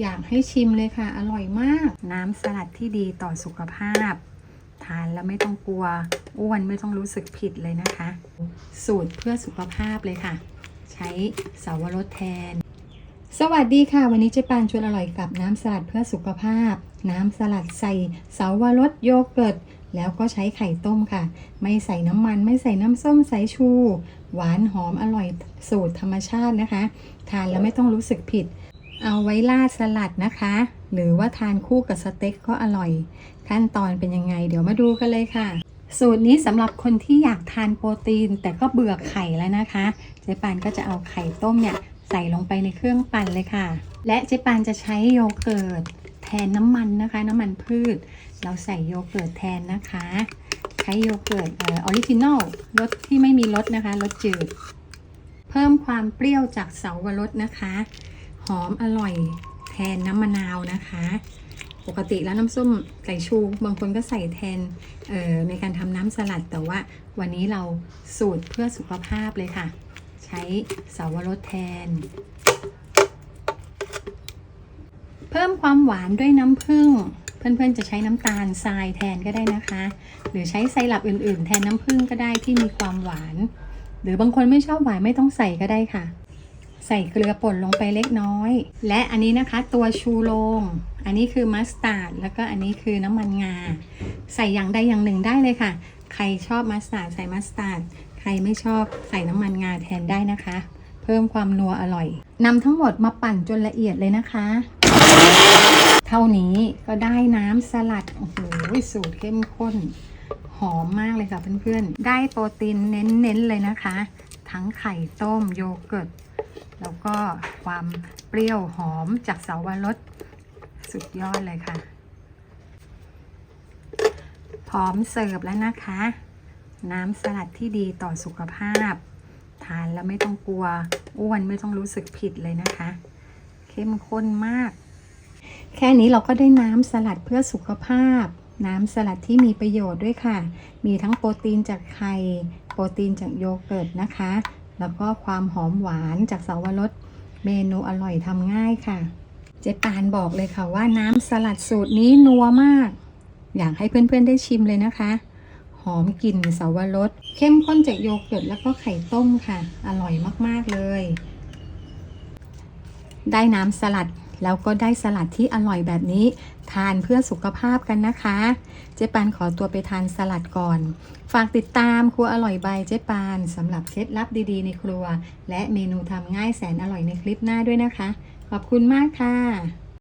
อยากให้ชิมเลยค่ะ อร่อยมาก น้ำสลัดที่ดีต่อสุขภาพ ทานแล้วไม่ต้องกลัว อ้วนไม่ต้องรู้สึกผิดเลยนะคะ สูตรเพื่อสุขภาพเลยค่ะ ใช้เสาวรสแทน สวัสดีค่ะ วันนี้เจ๊ปานชวนอร่อยกับน้ำสลัดเพื่อสุขภาพ น้ำสลัดใส่เสาวรสโยเกิร์ตแล้วก็ใช้ไข่ต้มค่ะ ไม่ใส่น้ำมันไม่ใส่น้ำส้มสายชู หวานหอมอร่อยสูตรธรรมชาตินะคะ ทานแล้วไม่ต้องรู้สึกผิด เอาไว้ราดสลัดนะคะ หรือว่าทานคู่กับสเต็กก็อร่อย ขั้นตอนเป็นยังไง เดี๋ยวมาดูกันเลยค่ะ สูตรนี้สำหรับคนที่อยากทานโปรตีน แต่ก็เบื่อไข่แล้วนะคะ เจ๊ปานก็จะเอาไข่ต้มเนี่ยใส่ลงไปในเครื่องปั่นเลยค่ะ และเจ๊ปานจะใช้โยเกิร์ตแทนน้ำมันนะคะ น้ำมันพืช เราใส่โยเกิร์ตแทนนะคะ ใช้โยเกิร์ตอออริจินอลรสที่ไม่มีรสนะคะรสจืด เพิ่มความเปรี้ยวจากเสาวรสนะคะ หอมอร่อยแทนน้ำมะนาวนะคะ ปกติแล้วน้ำส้มสายชู บางคนก็ใส่แทนเอ่อในการทำน้ำสลัด แต่ว่าวันนี้เราสูตรเพื่อสุขภาพเลยค่ะ ใช้เสาวรสแทน เพิ่มความหวานด้วยน้ำผึ้งเพื่อนๆ จะใช้น้ำตาลทรายแทนก็ได้นะคะ หรือใช้ไซรัปอื่นๆ แทนน้ำผึ้งก็ได้ที่มีความหวาน หรือบางคนไม่ชอบหวานไม่ต้องใส่ก็ได้ค่ะ ใส่เกลือป่นลงไปเล็กน้อย และอันนี้นะคะตัวชูโรงอันนี้คือมัสตาร์ดแล้วก็อันนี้คือน้ำมันงา ใส่อย่างใดอย่างหนึ่งได้เลยค่ะ ใครชอบมัสตาร์ดใส่มัสตาร์ดใครไม่ชอบใส่น้ำมันงาแทนได้นะคะ เพิ่มความนัวอร่อยนำทั้งหมดมาปั่นจนละเอียดเลยนะคะ เท่านี้ก็ได้น้ำสลัดโอ้โหสูตรเข้มข้น หอมมากเลยค่ะเพื่อนๆ ได้โปรตีนเน้นๆเลยนะคะ ทั้งไข่ต้มโยเกิร์ต แล้วก็ความเปรี้ยวหอมจากเสาวรสสุดยอดเลยค่ะ พร้อมเสิร์ฟแล้วนะคะ น้ำสลัดที่ดีต่อสุขภาพ ทานแล้วไม่ต้องกลัวอ้วนไม่ต้องรู้สึกผิดเลยนะคะ เข้มข้นมาก แค่นี้เราก็ได้น้ำสลัดเพื่อสุขภาพ น้ำสลัดที่มีประโยชน์ด้วยค่ะ มีทั้งโปรตีนจากไข่ โปรตีนจากโยเกิร์ตนะคะ แล้วก็ความหอมหวานจากเสาวรสเมนูอร่อยทำง่ายค่ะ เจ๊ปานบอกเลยค่ะว่าน้ำสลัดสูตรนี้นัวมาก อยากให้เพื่อนๆได้ชิมเลยนะคะ หอมกลิ่นเสาวรสเข้มข้นจากโยเกิร์ตแล้วก็ไข่ต้มค่ะ อร่อยมากๆเลย ได้น้ำสลัดแล้วก็ได้สลัดที่อร่อยแบบนี้ ทานเพื่อสุขภาพกันนะคะ เจ๊ปานขอตัวไปทานสลัดก่อน ฝากติดตามครัวอร่อยใบเจ๊ปานสำหรับเคล็ดลับดีๆ ในครัว และเมนูทำง่ายแสนอร่อยในคลิปหน้าด้วยนะคะ ขอบคุณมากค่ะ